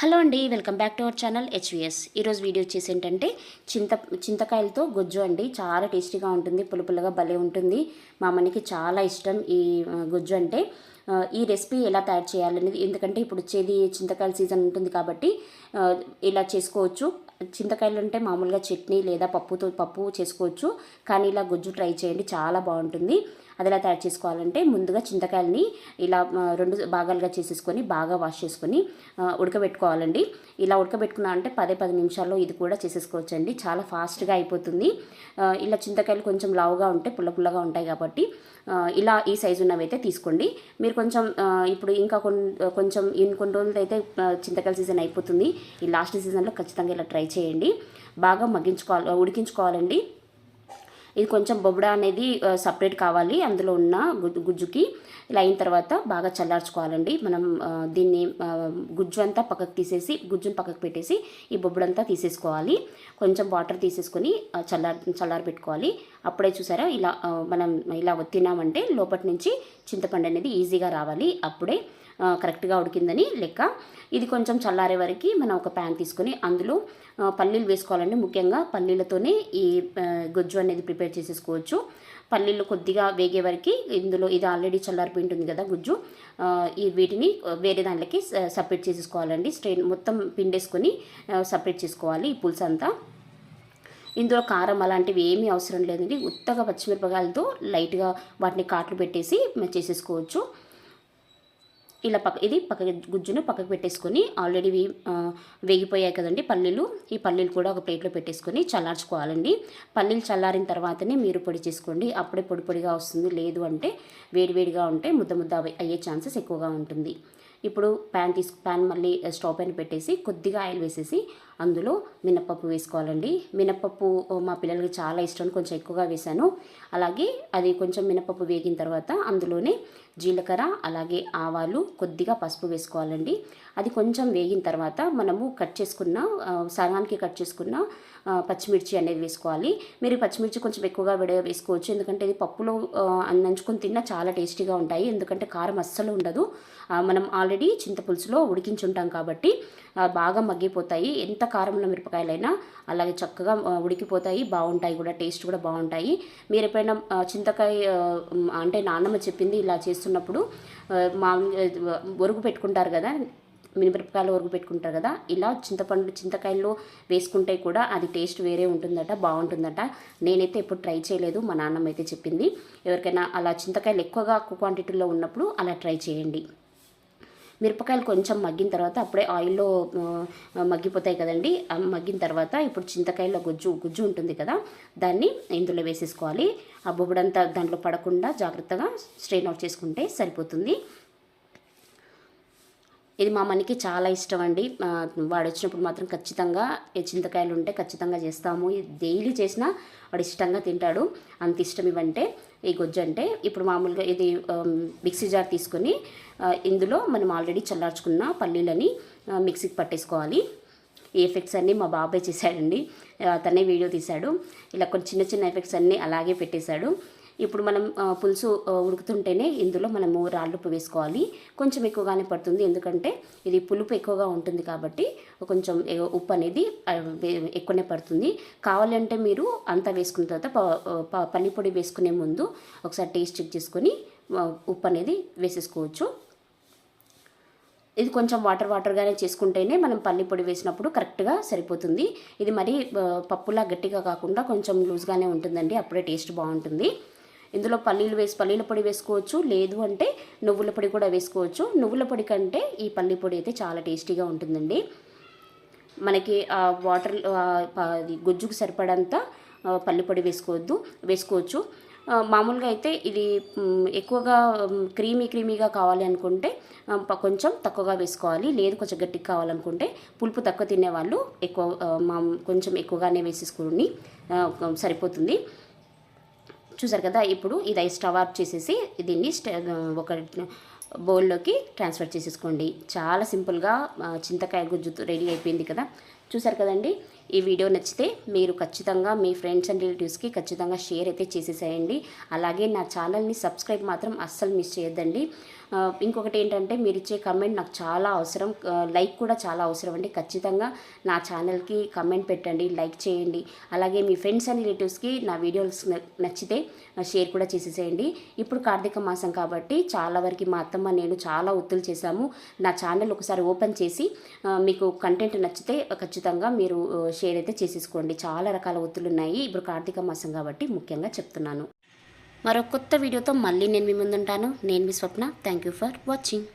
Hello అండి welcome back to our channel HVS. ఈరోజు video వచ్చేసి ఏంటంటే చింత చింతకాయలతో గొజ్జు అండి. చాలా టేస్టీగా ఉంటుంది పులుపులుగా భలే ఉంటుంది. మా అమ్మనికి చాలా ఇష్టం ఈ గొజ్జు అంటే. ఈ రెసిపీ ఎలా తయారు చేయాలనేది ఎందుకంటే ఇప్పుడు వచ్చేది చింతకాయల సీజన్ ఉంటుంది కాబట్టి ఇలా చేసుకోవచ్చు. చింతకాయలు ఉంటే మామూలుగా చట్నీ లేదా పప్పుతో పప్పు చేసుకోవచ్చు. కానీ ఇలా గుజ్జు ట్రై చేయండి చాలా బాగుంటుంది. అది ఎలా తయారు చేసుకోవాలంటే ముందుగా చింతకాయలని ఇలా రెండు భాగాలుగా చేసేసుకొని బాగా వాష్ చేసుకొని ఉడకబెట్టుకోవాలండి. ఇలా ఉడకబెట్టుకున్నా అంటే పదే పది నిమిషాల్లో ఇది కూడా చేసేసుకోవచ్చండి. చాలా ఫాస్ట్గా అయిపోతుంది. ఇలా చింతకాయలు కొంచెం లావుగా ఉంటే పుల్ల పుల్లగా ఉంటాయి కాబట్టి ఇలా ఈ సైజు ఉన్నవైతే తీసుకోండి. మీరు కొంచెం ఇప్పుడు ఇంకా కొన్ కొంచెం ఇంకొన్ని రోజులు అయితే చింతకాయల సీజన్ అయిపోతుంది. ఈ లాస్ట్ సీజన్లో ఖచ్చితంగా ఇలా ట్రై చేయండి. బాగా మగ్గించుకోవాలి ఉడికించుకోవాలండి. ఇది కొంచెం బొబ్బడా అనేది సపరేట్ కావాలి. అందులో ఉన్న గుజ్జుకి ఇలా అయిన తర్వాత బాగా చల్లార్చుకోవాలండి. మనం దీన్ని గుజ్జు అంతా పక్కకు తీసేసి గుజ్జును పక్కకు పెట్టేసి ఈ బొబ్బడంతా తీసేసుకోవాలి. కొంచెం వాటర్ తీసేసుకొని చల్లార్ చల్లారి పెట్టుకోవాలి అప్పుడే చూసారా? ఇలా మనం ఇలా ఒత్తినామంటే లోపటి నుంచి చింతపండు అనేది ఈజీగా రావాలి. అప్పుడే కరెక్ట్గా ఉడికిందని లెక్క. ఇది కొంచెం చల్లారే వరకు మనం ఒక ప్యాన్ తీసుకొని అందులో పల్లీలు వేసుకోవాలండి ముఖ్యంగా. పల్లీలతోనే ఈ గొజ్జు అనేది ప్రిపేర్ చేసేసుకోవచ్చు. పల్లీలు కొద్దిగా వేగే వరకు ఇందులో ఇది ఆల్రెడీ చల్లారిపోయి ఉంటుంది కదా గుజ్జు. ఈ వీటిని వేరే దాంట్లోకి సపరేట్ చేసేసుకోవాలండి. స్ట్రెయిన్ మొత్తం పిండేసుకొని సపరేట్ చేసుకోవాలి ఈ పులుసు అంతా ఇందులో కారం అలాంటివి ఏమీ అవసరం లేదండి. ఉత్తగా పచ్చిమిరపకాయలతో లైట్గా వాటిని కాట్లు పెట్టేసి చేసేసుకోవచ్చు. ఇలా పక్క ఇది పక్క గుజ్జును పక్కకు పెట్టేసుకొని ఆల్రెడీ వేగిపోయాయి కదండి పల్లీలు. ఈ పల్లీలు కూడా ఒక ప్లేట్లో పెట్టేసుకొని చల్లార్చుకోవాలండి. పల్లీలు చల్లారిన తర్వాతనే మీరు పొడి చేసుకోండి. అప్పుడే పొడి పొడిగా వస్తుంది. లేదు అంటే వేడివేడిగా ఉంటే ముద్ద ముద్ద అయ్యే ఛాన్సెస్ ఎక్కువగా ఉంటుంది. ఇప్పుడు ప్యాన్ తీసుకు ప్యాన్ మళ్ళీ స్టవ్ పైన పెట్టేసి కొద్దిగా ఆయిల్ వేసేసి అందులో మినప్పప్పు వేసుకోవాలండి. మినప్పప్పు మా పిల్లలకి చాలా ఇష్టం కొంచెం ఎక్కువగా వేశాను. అలాగే అది కొంచెం మినప్పప్పు వేగిన తర్వాత అందులోనే జీలకర్ర అలాగే ఆవాలు కొద్దిగా పసుపు వేసుకోవాలండి. అది కొంచెం వేగిన తర్వాత మనము కట్ చేసుకున్న సగానికి కట్ చేసుకున్న పచ్చిమిర్చి అనేది వేసుకోవాలి. మీరు పచ్చిమిర్చి కొంచెం ఎక్కువగా విడ వేసుకోవచ్చు. ఎందుకంటే ఇది పప్పులో నంచుకొని తిన్నా చాలా టేస్టీగా ఉంటాయి. ఎందుకంటే కారం అస్సలు ఉండదు. మనం ఆల్రెడీ చింతపులుసులో ఉడికించుంటాం కాబట్టి బాగా మగ్గిపోతాయి. ఎంత కారంలో మిరపకాయలైనా అలాగే చక్కగా ఉడికిపోతాయి బాగుంటాయి కూడా టేస్ట్ కూడా బాగుంటాయి. మీరు ఎప్పుడైనా చింతకాయ అంటే నాన్నమ్మ చెప్పింది ఇలా చేస్తున్నప్పుడు మామూలుగా ఒరుగు పెట్టుకుంటారు కదా మినపకాయలు వరకు పెట్టుకుంటారు కదా ఇలా చింతపండు చింతకాయల్లో వేసుకుంటే కూడా అది టేస్ట్ వేరే ఉంటుందట బాగుంటుందట. నేనైతే ఎప్పుడు ట్రై చేయలేదు మా నాన్నమ్మ అయితే చెప్పింది. ఎవరికైనా అలా చింతకాయలు ఎక్కువగా క్వాంటిటీలో ఉన్నప్పుడు అలా ట్రై చేయండి. మిరపకాయలు కొంచెం మగ్గిన తర్వాత అప్పుడే ఆయిల్లో మగ్గిపోతాయి కదండి. ఆ మగ్గిన తర్వాత ఇప్పుడు చింతకాయలో గుజ్జు గుజ్జు ఉంటుంది కదా దాన్ని ఇందులో వేసేసుకోవాలి. ఆ బొబ్బడంతా దాంట్లో పడకుండా జాగ్రత్తగా స్ట్రెయిన్ అవుట్ చేసుకుంటే సరిపోతుంది. ఇది మా మనకి చాలా ఇష్టం అండి. వాడు వచ్చినప్పుడు మాత్రం ఖచ్చితంగా చింతకాయలు ఉంటే ఖచ్చితంగా చేస్తాము. డైలీ చేసినా వాడు ఇష్టంగా తింటాడు. అంత ఇష్టం ఇవంటే ఈ గొజ్జు అంటే ఇప్పుడు మామూలుగా ఇది మిక్సీ జార్ తీసుకొని ఇందులో మనం ఆల్రెడీ చల్లార్చుకున్న పల్లీలని మిక్సీకి పట్టేసుకోవాలి. ఈ ఎఫెక్ట్స్ అన్నీ మా బాబాయ్ చేశాడండి. తనే వీడియో తీశాడు. ఇలా కొన్ని చిన్న చిన్న ఎఫెక్ట్స్ అన్నీ అలాగే పెట్టేశాడు. ఇప్పుడు మనం పులుసు ఉడుకుతుంటేనే ఇందులో మనము రాళ్ళుప్పు వేసుకోవాలి. కొంచెం ఎక్కువగానే పడుతుంది. ఎందుకంటే ఇది పులుపు ఎక్కువగా ఉంటుంది కాబట్టి కొంచెం ఉప్పు అనేది ఎక్కువనే పడుతుంది. కావాలంటే మీరు అంతా వేసుకున్న తర్వాత ప- ప- పొడి వేసుకునే ముందు ఒకసారి టేస్ట్ చెక్ చేసుకొని ఉప్పు అనేది వేసేసుకోవచ్చు. ఇది కొంచెం వాటర్ వాటర్గానే చేసుకుంటేనే మనం పల్లి పొడి వేసినప్పుడు కరెక్ట్గా సరిపోతుంది. ఇది మరి పప్పులా గట్టిగా కాకుండా కొంచెం లూజ్గానే ఉంటుందండి. అప్పుడే టేస్ట్ బాగుంటుంది. ఇందులో పల్లీలు వేసి పల్లీల పొడి వేసుకోవచ్చు. లేదు అంటే నువ్వుల పొడి కూడా వేసుకోవచ్చు. నువ్వుల పొడి కంటే ఈ పల్లి పొడి అయితే చాలా టేస్టీగా ఉంటుందండి. మనకి ఆ వాటర్ అది గుజ్జుకు సరిపడంత ఆ, పల్లి పొడి వేసుకోవద్దు వేసుకోవచ్చు. మామూలుగా అయితే ఇది ఎక్కువగా క్రీమీ క్రీమీగా కావాలి అనుకుంటే కొంచెం తక్కువగా వేసుకోవాలి. లేదు కొంచెం గట్టిగా కావాలనుకుంటే పులుపు తక్కువ తినేవాళ్ళు ఎక్కువ మా కొంచెం ఎక్కువగానే వేసేసుకుని సరిపోతుంది. చూసారు కదా ఇప్పుడు ఇది స్టవ్ ఆఫ్ చేసేసి దీన్ని స్ట- ఒక బౌల్లోకి ట్రాన్స్ఫర్ చేసేసుకోండి. చాలా సింపుల్గా చింతకాయ గుజ్జు రెడీ అయిపోయింది కదా. చూసారు కదండి? ఈ వీడియో నచ్చితే మీరు ఖచ్చితంగా మీ ఫ్రెండ్స్ అండ్ రిలేటివ్స్కి ఖచ్చితంగా షేర్ అయితే చేసేసేయండి. అలాగే నా ఛానల్ని సబ్స్క్రైబ్ మాత్రం అస్సలు మిస్ చేయొద్దండి. ఇంకొకటి ఏంటంటే మీరు ఇచ్చే కమెంట్ నాకు చాలా అవసరం. లైక్ కూడా చాలా అవసరం అండి. ఖచ్చితంగా నా ఛానల్కి కమెంట్ పెట్టండి లైక్ చేయండి. అలాగే మీ ఫ్రెండ్స్ అండ్ రిలేటివ్స్కి నా వీడియోస్ నచ్చితే షేర్ కూడా చేసేసేయండి. ఇప్పుడు కార్తీక మాసం కాబట్టి చాలా వరకు మా అత్తమ్మ నేను చాలా ఒత్తులు చేశాము. నా ఛానల్ ఒకసారి ఓపెన్ చేసి మీకు కంటెంట్ నచ్చితే ఖచ్చితంగా ఖచ్చితంగా మీరు షేర్ అయితే చేసేసుకోండి. చాలా రకాల ఒత్తులు ఉన్నాయి ఇప్పుడు కార్తీక మాసం కాబట్టి ముఖ్యంగా చెప్తున్నాను. మరో కొత్త వీడియోతో మళ్ళీ నేను మీ ముందుంటాను. నేను మీ Swapna. Thank you for watching